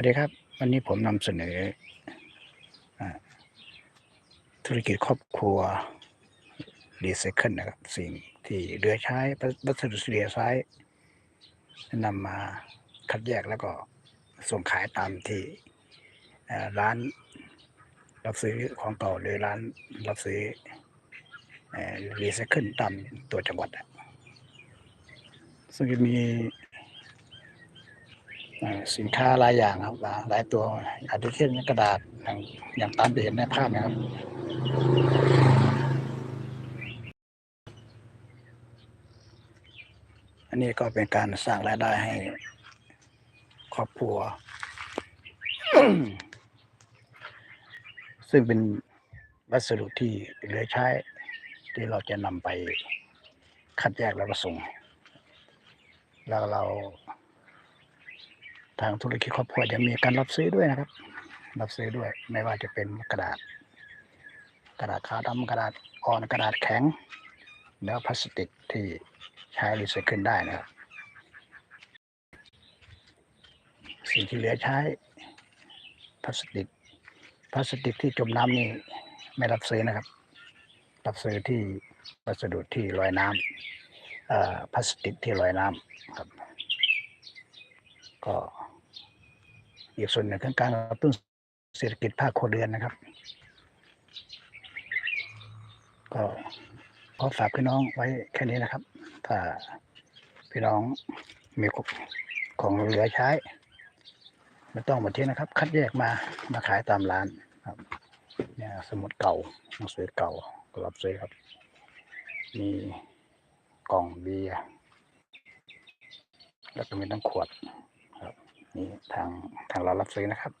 วัสดีครับ วันนี้ผมนำเสนออธุรกิจครอบครัวรีไซเคิลนะครับ สิ่งที่เหลือใช้วัสดุเหลือใช้นำมาคัดแยกแล้วก็ส่งขายตามที่ร้านรับซื้อของเก่าหรือร้านรับซื้อรีไซเคิลตามตัวจังหวัดอะซึ่งจะมี สินค้าหลายอย่างครับ หลายตัวอาทิเช่นกระดาษอย่างอย่างตามที่เห็นในภาพนะครับอันนี้ก็เป็นการสร้างรายได้ให้ครอบครัว ซึ่งเป็นวัสดุที่เหลือใช้ ที่เราจะนำไปคัดแยกแล้วก็ส่ง แล้วเรา ทางธุรกิจครอบครัวจะมีการรับซื้อด้วยนะครับ รับซื้อด้วย ไม่ว่าจะเป็นกระดาษ กระดาษขาวดำกระดาษอ่อนกระดาษแข็ง แล้วพลาสติกที่ใช้รีไซเคิลได้นะครับสิ่งที่เหลือใช้พลาสติกพลาสติกที่จมน้ำนี่ไม่รับซื้อนะครับ รับซื้อที่วัสดุที่ลอยน้ำอ่อพลาสติกที่ลอยน้ำครับ ก็ อีกส่วนหนึ่งคือการกระตุ้นเศรษฐกิจภาคครัวเรือนนะครับ ก็ขอฝากพี่น้องไว้แค่นี้นะครับ ถ้าพี่น้องมีของเหลือใช้ ไม่ต้องหมาทิ้งนะครับ คัดแยกมามาขายตามร้านครับ เนี่ยสมุดเก่าหนังสือเก่ากรับซื้อครับ มีกล่องเบียร์แล้วก็มีทั้งขวด นี่ทางทางเรารับซื้อนะครับ